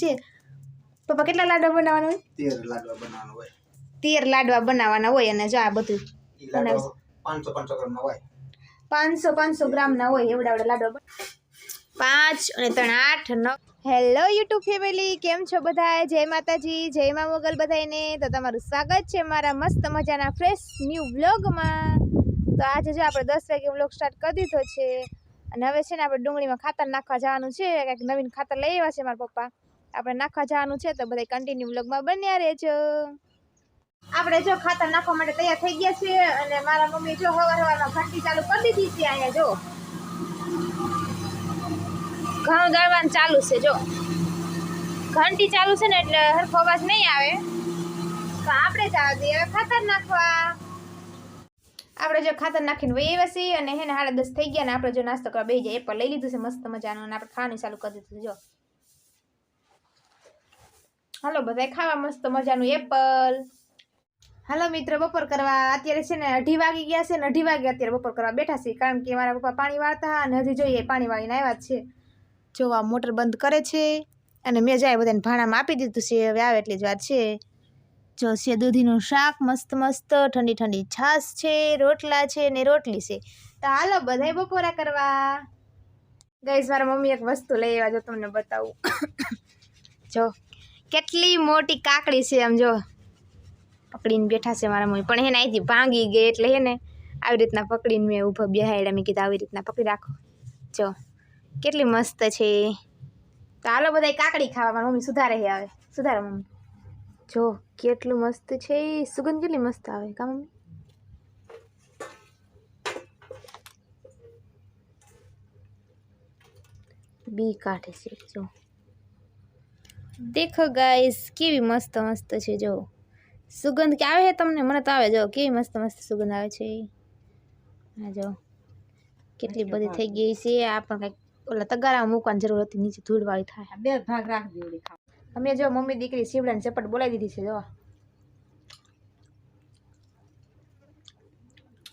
છે? પપ્પા કેટલા લાડવા બનાવવાના હોય? તેર લાડવા બનાવવાના હોય. તેર લાડવા બનાવવાના હોય અને જો આ બધું પાંચસો પાંચસો ગ્રામના હોય. પાંચસો પાંચસો ગ્રામના હોય એવડા એવડા લાડવા પાંચ અને ત્રણ આઠ નવ. હેલો યુટ્યુબ ફેમિલી કેમ છો બધા જય માતાજી જય મા મોગલ બધાને તો તમારું સ્વાગત છે મારા મસ્ત મજાના ફ્રેશ ન્યૂ વ્લોગમાં તો આજે જો આપણે દસ વાગે વ્લોગ સ્ટાર્ટ કરી દીધો છે. અને હવે છે ને આપણે ડુંગળીમાં ખાતર નાખવા જવાનું છે. કંઈક નવીન ખાતર લઈ આવ્યા છે મારા પપ્પા. આપણે નાખવા જવાનું છે તો બધા કન્ટિન્યુ વ્લોગમાં બન્યા રહેજો. આપણે જો ખાતર નાખવા માટે તૈયાર થઈ ગયા છે અને મારા મમ્મી જો હવાર હવારમાં ઘંટી ચાલુ કરી દીધી છે અહીંયા જો. ઘઉં દળવાનું ચાલુ છે જો. ઘંટી ચાલુ છે ને એટલે હરખો અવાજ નહીં આવે. તો આપણે જવા દઈએ ખાતર નાખવા. આપણે જો ખાતર નાખીને વહી આવ્યા છીએ અને હે ને સાડા દસ થઈ ગયા ને આપણે જો નાસ્તો કરવા બે જાય પણ લઈ લીધું છે મસ્ત મજાનું અને આપણે ખાવાનું ચાલુ કરી દીધું જો. હાલો બધાય ખાવા મસ્ત મજાનું એપલ. હાલો મિત્ર બપોર કરવા અત્યારે છે ને અઢી વાગી ગયા છે ને અઢી વાગે અત્યારે બપોર કરવા બેઠા છે કારણ કે મારા પપ્પા પાણી વાળતા અને હજી જોઈએ પાણી વાળીને આવ્યા છે. જો આ મોટર બંધ કરે છે અને મેં જાય બધાને ભાણામાં આપી દીધું છે હવે આવે એટલી જ વાત છે. જો છે દૂધીનું શાક મસ્ત મસ્ત ઠંડી ઠંડી છાશ છે રોટલા છે ને રોટલી છે. તો હાલો બધાય બપોરા કરવા. ગઈશ મારા મમ્મી એક વસ્તુ લઈ આવ્યા જો તમને બતાવું. જો કેટલી મોટી કાકડી છે આમ જો. પકડીને બેઠા છે મારા મમ્મી. પણ એને અહીંથી ભાંગી ગઈ એટલે હે ને આવી રીતના પકડીને મેં ઊભા બેહાડ્યા મેં કીધું આવી રીતના પકડી રાખો. જો, કેટલી મસ્ત છે તો હાલો બધા કાકડી ખાવા, મારા મમ્મી સુધારે હે આવે સુધારે મમ્મી. જો, કેટલું મસ્ત છે સુગંધ કેટલી મસ્ત આવે, કા મમ્મી? બી કાઢે છે, જો. દેખો ગાઈસ કેવી મસ્ત મસ્ત છે જો. સુગંધ કે આવે છે તમને? મને તો આવે. જો કેવી મસ્ત મસ્ત સુગંધ આવે છે. હા જો કેટલી બધી થઈ ગઈ છે. આ પણ કંઈક ઓલા તગારામાં મૂકવાની જરૂર હતી નીચે ધૂળવાળી થાય. બે ભાગ ઓલી અમે જો મમ્મી દીકરી શિવડાની ચપટ બોલાવી દીધી છે જો.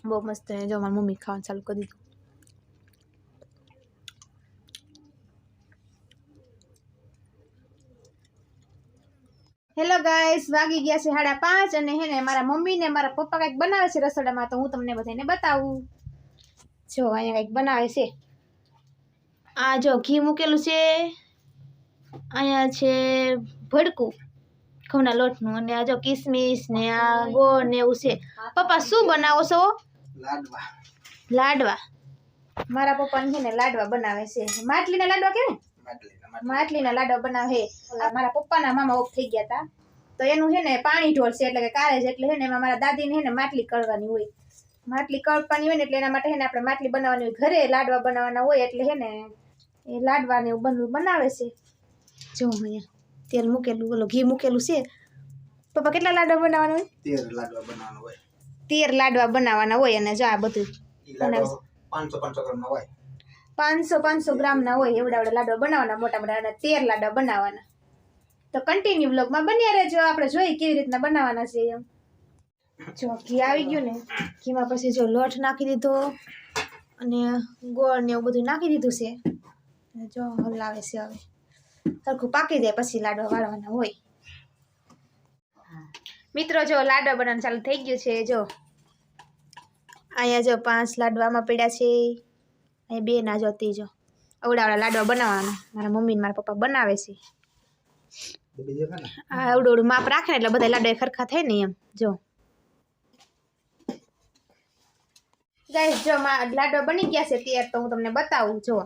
બહુ મસ્ત જો મારી મમ્મી ખાવાનું ચાલુ કરી દીધું. હેલો ગાઈસ વાગી ગયા છે સાડા પાંચ અને હે ને મારા મમ્મી ને મારા પપ્પા કંઈક બનાવે છે રસોડામાં તો હું તમને બધાને બતાવું. જો અહીંયા કંઈક બનાવે છે. આ જો ઘી મૂકેલું છે. અહીંયા છે ભડકું ઘઉંના લોટનું અને આ જો કિસમિસ ને આ ગોળ ને એવું છે. પપ્પા શું બનાવો છો? લાડવા. લાડવા. મારા પપ્પાને છે ને લાડવા બનાવે છે. માટલીના લાડવા કે ને માટલીના માટલી. માટલીના લાડવા બનાવે મારા પપ્પાના મામા ઓફ થઈ ગયા હતા તો એનું છે ને પાણી ઢોળ છે એટલે કે કારેજ એટલે છે ને એમાં મારા દાદીને છે ને માટલી કરવાની હોય. માટલી કળવાની હોય ને એટલે એના માટે છે ને આપણે માટલી બનાવવાની હોય. ઘરે લાડવા બનાવવાના હોય એટલે છે ને એ લાડવા ને એવું બનવું બનાવે છે. જો અહીંયા તેલ મૂકેલું ઓલો ઘી મૂકેલું છે. પપ્પા કેટલા લાડવા બનાવવાના હોય? તેર લાડવા બનાવવાના હોય. તેર લાડવા બનાવવાના હોય અને જો આ બધું પાંચસો પાંચસો ગ્રામના હોય. પાંચસો પાંચસો ગ્રામના હોય એવડા એવડા લાડવા બનાવવાના, મોટા મોટા, અને તેર લાડવા બનાવવાના. તો કન્ટિન્યુ બ્લોગમાં બન્યા રહેજો, આપણે જોઈએ કેવી રીતના બનાવવાના છે એમ. જો ઘી આવી ગયું ને, ઘીમાં પછી જો લોટ નાખી દીધો, અને ગોળ ને એવું બધું નાખી દીધું છે. જો હલાવે છે હવે. સરખું પાકી જાય પછી લાડવા વાળવાના હોય. મિત્રો, જો લાડવા બનાવવાનું ચાલુ થઈ ગયું છે, જો. અહીંયા જો પાંચ લાડવામાં પડ્યા છે. અહીં બે ના જો. ત્રીજો અવડાવડા લાડવા બનાવવાના. મારા મમ્મી મારા પપ્પા બનાવે છે. આ અવડું માપ રાખે એટલે બધા લાડવા ખરખા થાય ને એમ. જો. ગાઈસ, જો બની ગયા છે તેર તો હું તમને બતાવું, જો.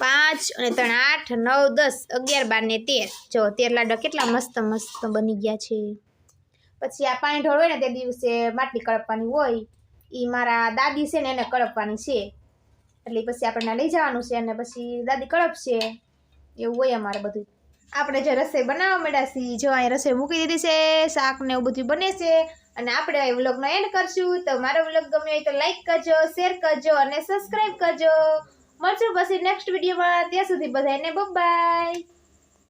પાંચ અને ત્રણ, આઠ, નવ, દસ, અગિયાર, બાર ને તેર. જો, તેર લાડવા કેટલા મસ્ત મસ્ત બની ગયા છે. પછી આ પાણી ઢોળ હોય ને તે દિવસે માટલી કડપવાની હોય. એ મારા દાદી છે ને એને કડપવાની છે. એટલે પછી આપણને લઈ જવાનું છે અને પછી દાદી કળપશે એવું હોય અમારે બધું. આપણે જે રસોઈ બનાવવા માંડ્યા છીએ જો અહીં રસોઈ મૂકી દીધી છે, શાક ને એવું બધું બને છે. અને આપણે એ વ્લોગનો એન્ડ કરશું. તો મારો વ્લોગ ગમ્યો હોય તો લાઈક કરજો, શેર કરજો અને સબસ્ક્રાઈબ કરજો. મળશું પછી નેક્સ્ટ વિડીયોમાં. ત્યાં સુધી બધાને બાય